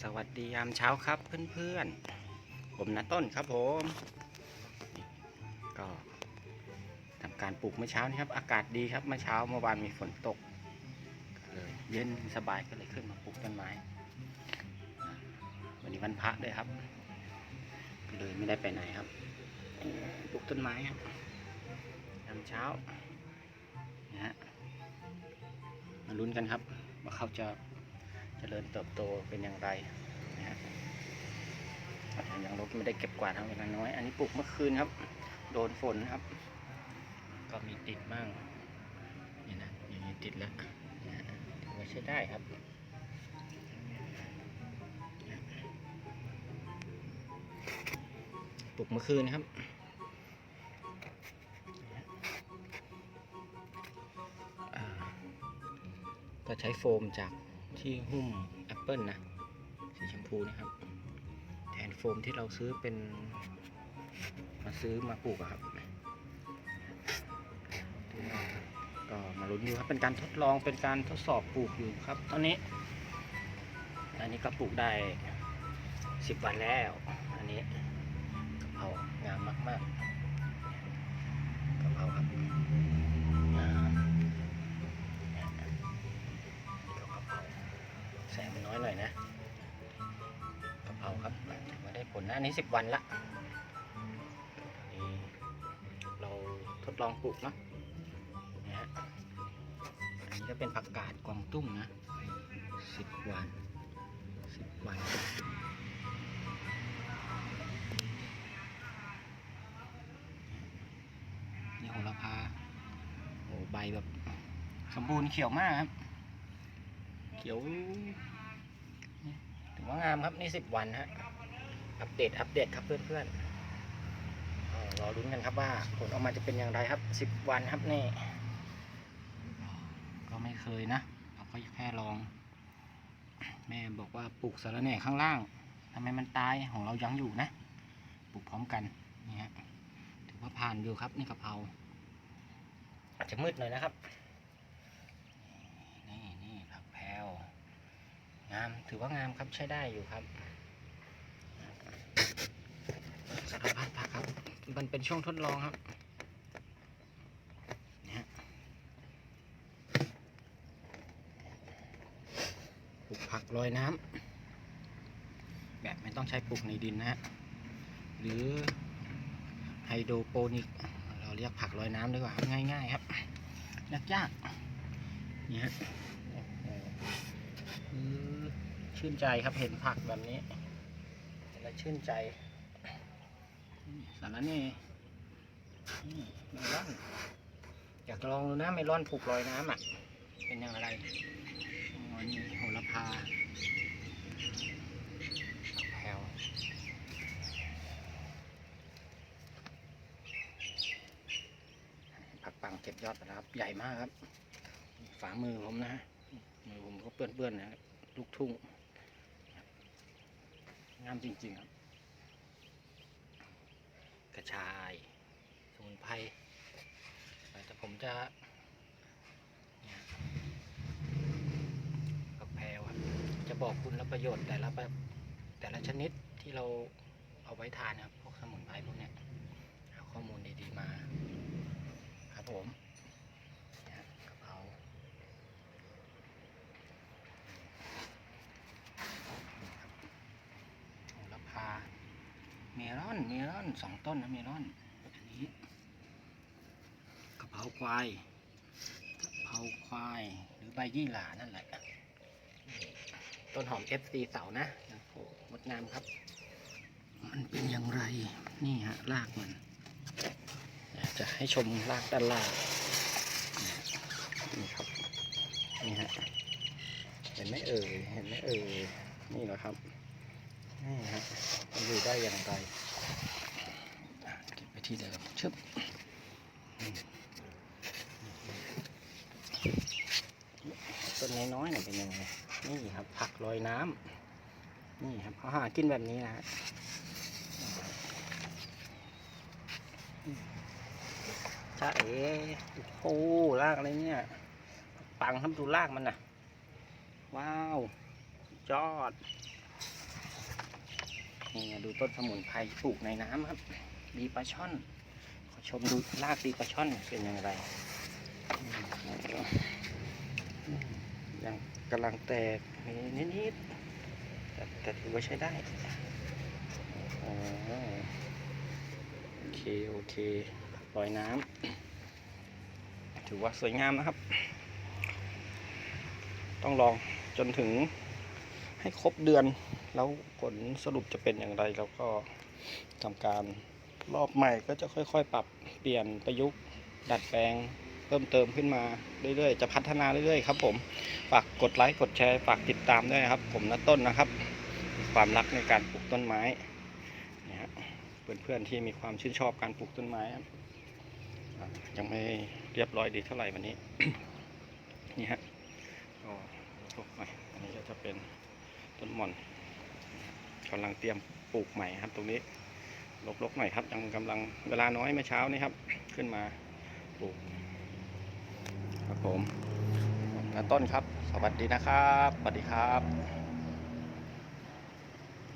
สวัสดียามเช้าครับเพื่อนๆ ผมนาต้นครับผม ก็ทำการปลูกเมื่อเช้านี้ครับ อากาศดีครับเมื่อเช้าเมื่อวานมีฝนตกเลยเย็นสบายก็เลยขึ้นมาปลูกต้นไม้ วันนี้วันพระด้วยครับเลยไม่ได้ไปไหนครับปลูกต้นไม้ครับยามเช้านะฮะมาลุ้นกันครับว่าเขาจะ เจริญเติบโตเป็นอย่างไรนะฮะอย่างรกไม่ได้เก็บกวาดครับเวลาน้อย อันนี้ปลูกเมื่อคืนครับ โดนฝนครับ ก็มีติดบ้างนี่นะอย่างนี้ติดแล้วถือว่าใช้ได้ครับปลูกเมื่อคืนครับ ก็ใช้โฟมจาก ที่หุ้มแอปเปิลนะสีชมพูนะครับ แทนโฟมที่เราซื้อเป็น มาซื้อมาปลูกอะครับก็มาลุ้นดูครับเป็นการทดลองเป็นการทดสอบปลูกอยู่ครับ ตอนนี้ อันนี้ก็ปลูกได้สิบวันแล้ว อันนี้กะเพรางามมาก ๆ อยหน่อยนะกะเพราครับถือว่าได้ผลนะอันนี้สิบวันละนนี้เราทดลองปลูกเนาะนะฮะอันนี้ก็เป็นผักกาดกวางตุ้งนะสิบวันสิบวันนี่โหระพาโอ้ใบแบบสมบูรณ์เขียวมากครับ เขียว ว่างามครับนี่สิบวันฮะอัปเดตอัปเดตครับเพื่อนๆเอ่อรอรุ้นกันครับว่าผลออกมาจะเป็นอย่างไรครับสิบวันครับนี่ ก็ไม่เคยนะเราก็แค่ลอง แม่บอกว่าปลูกสาระแหน่ข้างล่างทำไมมันตายของเรายังอยู่นะปลูกพร้อมกันนี่ฮะถือว่าผ่านอยู่ครับนี่กะเพราอาจจะมืดหน่อยนะครับ นี่นี่ผักแพรว งามถือว่างามครับใช้ได้อยู่ครับสารพัดผักครับ มันเป็นช่วงทดลองครับนี่ปลูกผักลอยน้ำแบบไม่ต้องใช้ปลูกในดินนะฮะหรือไฮโดรโปนิก เราเรียกผักลอยน้ำดีกว่า ง่ายๆครับยากๆนี่ยโอ้โหอือ ชื่นใจครับเห็นผักแบบนี้เห็นแล้วชื่นใจสารนี่นี่เมลอนอยากลองดูนะเมลอนปลูกลอยน้ำอะเป็นอย่างไรอ๋อนี่โหระพาแพรวผักปังเก็บยอดไปแล้วครับ ใหญ่มากครับ ฝ่ามือผมนะฮะมือผมก็เปื้อนๆนะลูกทุ่ง งามจริง ๆ ครับ กระชาย สมุนไพรแต่ผมจะกับแพรวครับจะบอกคุณและประโยชน์แต่ละแบบแต่ละชนิดที่เราเอาไว้ทานครับ พวกสมุนไพรพวกเนี้ยเอาข้อมูลดีๆมา ครับผมเนี่ยกะเพรา โหระพา เมลอนเมลอนสองต้นนะเมลอนอันนี้กะเพราควายกะเพราควายหรือใบยี่หร่านั่นแหละต้นหอม FC เสานะโอ้โหงดงามครับ มันเป็นอย่างไรนี่ฮะรากมัน จะให้ชมรากด้านล่างนี่ครับนี่ฮะเห็นไหมเอ่ยเห็นไหมเอ่ยนี่แหละครับ นี่ฮะมันอยู่ได้อย่างไรเก็บไปที่เดิมชึบอืมต้นน้อยๆเนี่ยเป็นยังไงนี่ครับผักลอยน้ำนี่ครับเขาหากินแบบนี้นะฮะจ้าเอ๋โอ้โหรากอะไรเนี่ยปังครับดูรากมันน่ะ ว้าวสุดยอด นี่ดูต้นสมุนไพรปลูกในน้ำครับ ดีปลาช่อน ขอชมดูรากดีปลาช่อนเป็นอย่างไรอืมยังกำลังแตกมีนิดๆแต่แต่ถือว่าใช้ได้โอเค โอเคปล่อยน้ำถือว่าสวยงามนะครับ ต้องลองจนถึงให้ครบเดือน แล้วผลสรุปจะเป็นอย่างไรแล้วก็ทำการรอบใหม่ก็จะค่อยๆ ปรับเปลี่ยนประยุกต์ ดัดแปลง เพิ่มเติมขึ้นมาเรื่อยๆ จะพัฒนาเรื่อยๆ ครับผม ฝากกดไลค์กดแชร์ฝากติดตามด้วยนะครับ ผมนัต้นนะครับ ความรักในการปลูกต้นไม้นะฮะเพื่อนๆที่มีความชื่นชอบการปลูกต้นไม้ยังไม่เรียบร้อยดีเท่าไหร่วันนี้นี่ฮะก็ลกๆหน่อยอันนี้ก็จะเป็นต้นหม่อน กำลังเตรียมปลูกใหม่ครับ ตรงนี้ลกๆหน่อยครับยังกำลังเวลาน้อยเมื่อเช้านี้ครับ ขึ้นมาปลูก ครับผมนาต้นครับ สวัสดีนะครับสวัสดีครับ